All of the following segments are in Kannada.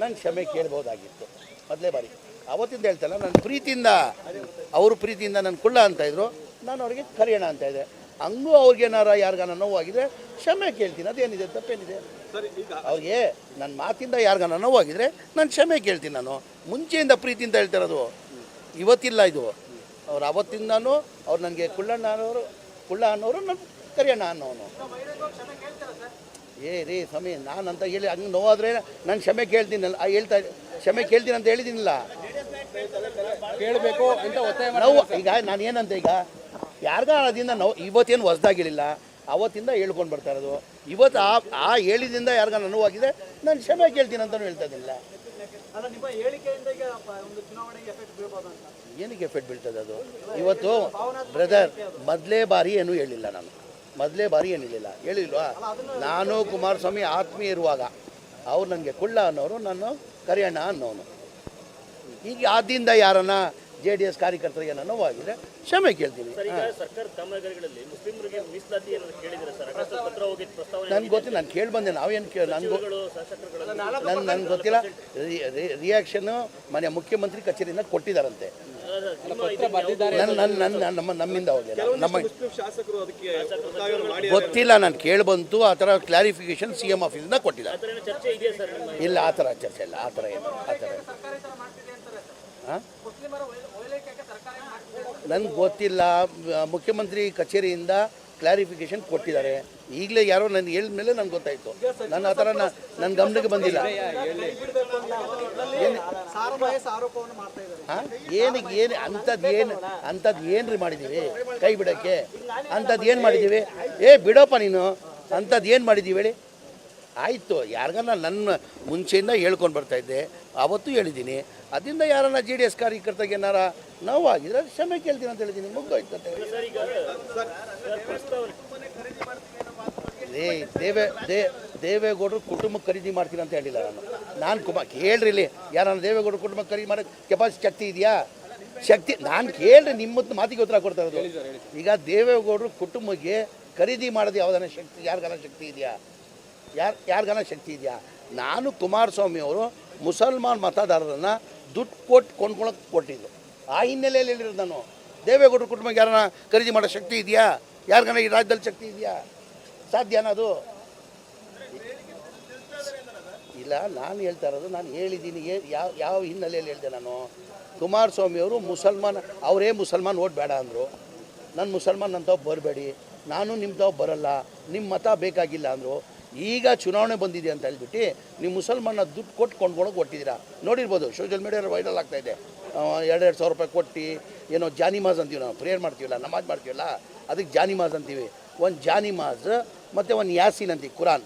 ನಾನು ಕ್ಷಮೆ ಕೇಳ್ಬೋದಾಗಿತ್ತು. ಮೊದಲೇ ಬಾರಿ. ಅವತ್ತಿಂದ ಹೇಳ್ತಲ್ಲ ನನ್ನ ಪ್ರೀತಿಯಿಂದ, ಅವರು ಪ್ರೀತಿಯಿಂದ ನನ್ನ ಕುಳ್ಳ ಅಂತ ಇದ್ರು, ನಾನು ಅವ್ರಿಗೆ ಕರೆಯೋಣ ಅಂತ ಇದೆ ಹಂಗೂ ಅವ್ರಿಗೇನಾರ ಯಾರಿಗಾನ ನೋವಾಗಿದ್ರೆ ಕ್ಷಮೆ ಕೇಳ್ತೀನಿ. ಅದೇನಿದೆ, ತಪ್ಪೇನಿದೆ? ಅವ್ರಿಗೆ ನನ್ನ ಮಾತಿಂದ ಯಾರಿಗಾನ ನೋವಾಗಿದ್ರೆ ನಾನು ಕ್ಷಮೆ ಕೇಳ್ತೀನಿ ನಾನು. ಮುಂಚೆಯಿಂದ ಪ್ರೀತಿಯಿಂದ ಹೇಳ್ತಿರೋದು ಇವತ್ತಿಲ್ಲ ಇದು. ಅವ್ರು ಅವತ್ತಿಂದನೂ ಅವ್ರು ನನಗೆ ಕುಳ್ಳಣ್ಣ ಅನ್ನೋರು ಕುಳ್ಳ ಅನ್ನೋರು ನನ್ನ ಕರಿಯಣ್ಣ ಅನ್ನೋನು. ಏ ರೀ ಸ್ವಾಮಿ ನಾನು ಅಂತ ಹೇಳಿ ಹಂಗೆ ನೋವಾದ್ರೆ ನಾನು ಕ್ಷಮೆ ಕೇಳ್ತೀನಲ್ಲ ಆ, ಹೇಳ್ತಾ ಕ್ಷಮೆ ಕೇಳ್ತೀನಿ ಅಂತ ಹೇಳಿದ್ದೀನಿಲ್ಲ ಕೇಳಬೇಕು ಅಂತ ಒತ್ತಾಯ ನೋವು ಈಗ ನಾನು ಏನಂತ ಈಗ? ಯಾರಿಗ ಅದರಿಂದ ನೋವು ಇವತ್ತೇನು ಹೊಸ್ದಾಗಿರಲಿಲ್ಲ ಅವತ್ತಿಂದ ಹೇಳ್ಕೊಂಡು ಬರ್ತಾ ಇರೋದು. ಇವತ್ತು ಆ ಆ ಹೇಳಿದಿಂದ ಯಾರಿಗ ನೋವಾಗಿದೆ ನಾನು ಕ್ಷಮೆ ಕೇಳ್ತೀನಿ ಅಂತಲೂ ಹೇಳ್ತಾ ಇದ್ದಿಲ್ಲ ಏನಕ್ಕೆ ಎಫೆಕ್ಟ್ ಬೀಳ್ತದೆ ಅದು? ಇವತ್ತು ಬ್ರದರ್ ಮೊದಲೇ ಬಾರಿ ಏನೂ ಹೇಳಿಲ್ಲ ನಾನು. ಮೊದಲೇ ಬಾರಿ ಏನಿರಲಿಲ್ಲ ಹೇಳಿಲ್ವಾ? ನಾನು ಕುಮಾರಸ್ವಾಮಿ ಆತ್ಮೀಯ ಇರುವಾಗ ಅವ್ರು ನನಗೆ ಕುಳ್ಳ ಅನ್ನೋರು ನಾನು ಕರಿಯಣ್ಣ ಅನ್ನೋನು. ಈಗ ಆದಿಂದ ಯಾರನ್ನ ಜೆ ಡಿ ಎಸ್ ಕಾರ್ಯಕರ್ತರಿಗೆ ಏನೋ ನೋವಾಗಿದ್ರೆ ಕ್ಷಮೆ ಕೇಳ್ತೀನಿ. ನನ್ಗೆ ಗೊತ್ತಿಲ್ಲ ನಾನು ಕೇಳಿ ಬಂದೆ ನಾವೇನು ಕೇಳಿ ನನಗೂ ನನ್ನ ನನಗೆ ಗೊತ್ತಿಲ್ಲ ರಿಯಾಕ್ಷನ್ನು ಮನೆ ಮುಖ್ಯಮಂತ್ರಿ ಕಚೇರಿಯಿಂದ ಕೊಟ್ಟಿದ್ದಾರಂತೆ ನನ್ನ ನನ್ನ ನನ್ನ ನಮ್ಮ ನಮ್ಮಿಂದ ಹೋಗಿಲ್ಲ ನಮ್ಮ ಮುಸ್ಲಿಂ ಶಾಸಕರು ಅದಕ್ಕೆ ಗೊತ್ತಿಲ್ಲ ನಾನು ಕೇಳಿ ಬಂತು ಆ ಥರ ಕ್ಲಾರಿಫಿಕೇಶನ್ ಸಿ ಎಂ ಆಫೀಸಿಂದ ಕೊಟ್ಟಿದ್ದಾರೆ. ಇಲ್ಲ ಆ ಥರ ಚರ್ಚೆ ಇಲ್ಲ ಆ ಥರ ಏನು ಆ ಥರ ನನಗೆ ಗೊತ್ತಿಲ್ಲ. ಮುಖ್ಯಮಂತ್ರಿ ಕಚೇರಿಯಿಂದ ಕ್ಲಾರಿಫಿಕೇಶನ್ ಕೊಟ್ಟಿದ್ದಾರೆ. ಈಗಲೇ ಯಾರೋ ನನಗೆ ಹೇಳಿದ ಮೇಲೆ ನನಗೆ ಗೊತ್ತಾಯಿತು. ನನ್ನ ಆ ಥರ ನನ್ನ ಗಮನಕ್ಕೆ ಬಂದಿಲ್ಲ. ಏನಿಗೆ ಏನು ಅಂಥದ್ದು ಏನು ಅಂಥದ್ದು ಏನು ರೀ ಮಾಡಿದ್ದೀವಿ ಕೈ ಬಿಡೋಕ್ಕೆ. ಅಂಥದ್ದು ಏನು ಮಾಡಿದ್ದೀವಿ ಏ, ಬಿಡೋಪ್ಪ ನೀನು. ಅಂಥದ್ದು ಏನು ಮಾಡಿದ್ದೀವಿ ಹೇಳಿ. ಆಯಿತು ಯಾರಿಗನ್ನ ನನ್ನ ಮುಂಚೆಯಿಂದ ಹೇಳ್ಕೊಂಡು ಬರ್ತಾಯಿದ್ದೆ ಅವತ್ತು ಹೇಳಿದ್ದೀನಿ. ಅದರಿಂದ ಯಾರನ್ನ ಜೆ ಡಿ ಎಸ್ ಕಾರ್ಯಕರ್ತರಿಗೆ ಏನಾರ ನೋವಾಗಿದ್ರೆ ಕ್ಷಮೆ ಕೇಳ್ತೀನಿ ಅಂತ ಹೇಳಿದ್ದೀನಿ ಮುಗ್ದೋಯ್ತಂತೆ ಏ ದೇವೇ ದೇ ದೇವೇಗೌಡರು ಕುಟುಂಬ ಖರೀದಿ ಮಾಡ್ತೀನಿ ಅಂತ ಹೇಳಿಲ್ಲ ನಾನು. ನಾನು ಕುಮಾರ್ ಕೇಳ್ರಿ ಇಲ್ಲಿ ಯಾರನ್ನ ದೇವೇಗೌಡರು ಕುಟುಂಬ ಖರೀದಿ ಮಾಡೋಕ್ಕೆ ಕೆಪಾಸಿಟಿ ಶಕ್ತಿ ಇದೆಯಾ? ಶಕ್ತಿ ನಾನು ಕೇಳ್ರಿ ನಿಮ್ಮ ಮಾತಿಗೆ ಉತ್ತರ ಕೊಡ್ತಾ ಇರೋದು. ಈಗ ದೇವೇಗೌಡರು ಕುಟುಂಬಕ್ಕೆ ಖರೀದಿ ಮಾಡೋದು ಯಾವುದಾನ ಶಕ್ತಿ ಯಾರಿಗಾನ ಶಕ್ತಿ ಇದೆಯಾ? ಯಾರು, ಯಾರಿಗಾನ ಶಕ್ತಿ ಇದೆಯಾ? ನಾನು ಕುಮಾರಸ್ವಾಮಿ ಅವರು ಮುಸಲ್ಮಾನ್ ಮತದಾರರನ್ನು ದುಡ್ಡು ಕೊಟ್ಟು ಕೊಂಡ್ಕೊಳಕ್ಕೆ ಕೊಟ್ಟಿದ್ದು. ಆ ಹಿನ್ನೆಲೆಯಲ್ಲಿ ಹೇಳಿರೋದು ನಾನು. ದೇವೇಗೌಡರ ಕುಟುಂಬಕ್ಕೆ ಯಾರನ್ನ ಖರೀದಿ ಮಾಡೋ ಶಕ್ತಿ ಇದೆಯಾ? ಯಾರಿಗಾನ ಈ ರಾಜ್ಯದಲ್ಲಿ ಶಕ್ತಿ ಇದೆಯಾ? ಸಾಧ್ಯನಾ ಅದು? ಇಲ್ಲ, ನಾನು ಹೇಳ್ತಾ ಇರೋದು, ನಾನು ಹೇಳಿದ್ದೀನಿ ಯಾವ ಯಾವ ಹಿನ್ನೆಲೆಯಲ್ಲಿ ಹೇಳಿದೆ ನಾನು? ಕುಮಾರಸ್ವಾಮಿ ಅವರು ಮುಸಲ್ಮಾನ್, ಅವರೇ ಮುಸಲ್ಮಾನ್ ಓಟ್ ಬೇಡ ಅಂದರು. ನಾನು ಮುಸಲ್ಮಾನ್ ಅಂತವ್ ಬರಬೇಡಿ. ನಾನು ನಿಮ್ಮ ತಾವು ಬರಲ್ಲ. ನಿಮ್ಮ ಮತ ಬೇಕಾಗಿಲ್ಲ ಅಂದರು. ಈಗ ಚುನಾವಣೆ ಬಂದಿದೆ ಅಂತ ಹೇಳ್ಬಿಟ್ಟು ನೀವು ಮುಸಲ್ಮಾನ ದುಡ್ಡು ಕೊಟ್ಟು ಕೊಂಡ್ಕೊಳಕ್ಕೆ ಕೊಟ್ಟಿದ್ದೀರಾ ನೋಡಿರ್ಬೋದು ಸೋಷಿಯಲ್ ಮೀಡಿಯಾದಲ್ಲಿ ವೈರಲ್ ಆಗ್ತಾ ಇದೆ. ಎರಡೆರಡು ಸಾವಿರ ರೂಪಾಯಿ ಕೊಟ್ಟು ಏನೋ ಜಾನಿಮಾಜ್ ಅಂತೀವಿ ನಾವು ಪ್ರೇಯರ್ ಮಾಡ್ತೀವಲ್ಲ ನಮಾಜ್ ಮಾಡ್ತೀವಲ್ಲ ಅದಕ್ಕೆ ಜಾನಿಮಾಜ್ ಅಂತೀವಿ. ಒಂದು ಜಾನಿಮಾಜ್ ಮತ್ತು ಒಂದು ಯಾಸೀನ್ ಅಂತೀವಿ ಕುರಾನ್.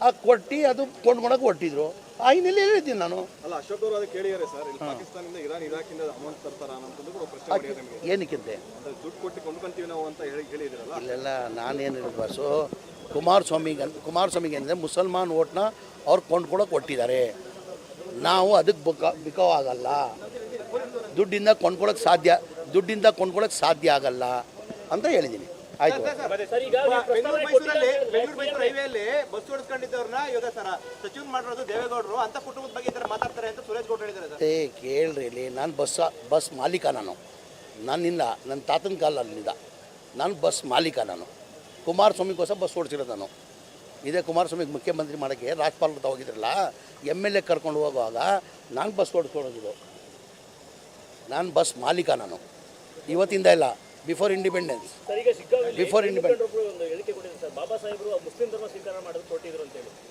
ಆ ಕೊಟ್ಟು ಅದು ಕೊಂಡ್ಕೊಳಕ್ಕೆ ಕೊಟ್ಟಿದ್ರು ಆ ಹಿನ್ನೆಲೆ ಹೇಳಿದ್ದೀನಿ ನಾನು. ಅಲ್ಲ ಅಶೋಕ್ ಅವರು ಅದಕ್ಕೆ ಕೇಳಿದ್ದಾರೆ ಸರ್ ಇಲ್ಲಿ ಪಾಕಿಸ್ತಾನದಿಂದ ಇರಾನ್ ಇರಾಕಿಂದ ಅಮೌಂಟ್ ತರ್ತಾರ ಅನ್ನೋದು ಕೂಡ ಪ್ರಶ್ನೆ ಏನಕ್ಕಿಂತೆ ದುಡ್ಡು ಕೊಟ್ಟು ಕೊಂಡ್ಕೊಂತೀವಿ ನಾವು ಅಂತ ಹೇಳಿ ಹೇಳಿದಿರಲ್ಲ ಇಲ್ಲೆಲ್ಲ ನಾನೇನು ಬಾಸು ಕುಮಾರಸ್ವಾಮಿಗೆ ಕುಮಾರಸ್ವಾಮಿಗೆ ಅಂದರೆ ಮುಸಲ್ಮಾನ್ ಓಟ್ನ ಅವ್ರು ಕೊಂಡ್ಕೊಳಕ್ಕೆ ಕೊಟ್ಟಿದ್ದಾರೆ ನಾವು ಅದಕ್ಕೆ ಬುಕ ಬಿಕೋ ಆಗಲ್ಲ. ದುಡ್ಡಿಂದ ಕೊಂಡ್ಕೊಳಕ್ಕೆ ಸಾಧ್ಯ ದುಡ್ಡಿಂದ ಕೊಂಡ್ಕೊಳಕ್ಕೆ ಸಾಧ್ಯ ಆಗಲ್ಲ ಅಂತ ಹೇಳಿದ್ದೀನಿ. ಆಯ್ತು. ಏ ಈಗ ಪ್ರಸ್ತಾವನೆ ಮೈಸೂರಲ್ಲಿ ಬೆಂಗಳೂರು ಮೈಸೂರು ಹೈವೇಲಿ ಬಸ್ ಓಡಿಸ್ಕೊಂಡಿದ್ದವ್ರನ್ನ ಸಚಿವನ್ ಮಾಡಿರೋದು ದೇವೇಗೌಡರು ಅಂತ ಕುಟುಂಬದ ಬಗ್ಗೆ ಈ ಮಾತಾಡ್ತಾರೆ ಅಂತ ಸುರೇಶ್ ಗೌಡ್ರು ಹೇಳಿದ್ದಾರೆ ಸರ್. ಮತ್ತೆ ಕೇಳ್ರಿ ಇಲ್ಲಿ. ನಾನು ಬಸ್ ಬಸ್ ಮಾಲೀಕ ನಾನು. ನನ್ನಿಂದ ನನ್ನ ತಾತನ ಕಾಲದಿಂದ ನಾನು ಬಸ್ ಮಾಲೀಕ ನಾನು. ಕುಮಾರಸ್ವಾಮಿಗೋಸ್ಕರ ಬಸ್ ಓಡಿಸಿರೋದು ನಾನು. ಇದೇ ಕುಮಾರಸ್ವಾಮಿಗೆ ಮುಖ್ಯಮಂತ್ರಿ ಮಾಡೋಕ್ಕೆ ರಾಜ್ಪಾಲ್ ಹೋಗಿದ್ರಲ್ಲ ಎಂ ಎಲ್ ಎ ಕರ್ಕೊಂಡು ಹೋಗುವಾಗ ನಾನು ಬಸ್ ಓಡಿಸ್ಕೊಡೋದು ನಾನು ಬಸ್ ಮಾಲೀಕ ನಾನು. ಇವತ್ತಿಂದ ಇಲ್ಲ ಬಿಫೋರ್ ಇಂಡಿಪೆಂಡೆನ್ಸ್. Before independence.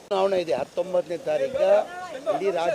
ಚುನಾವಣೆ ಇದೆ ಹತ್ತೊಂಬತ್ತನೇ ತಾರೀಕು ಇಡೀ ರಾಜ್ಯ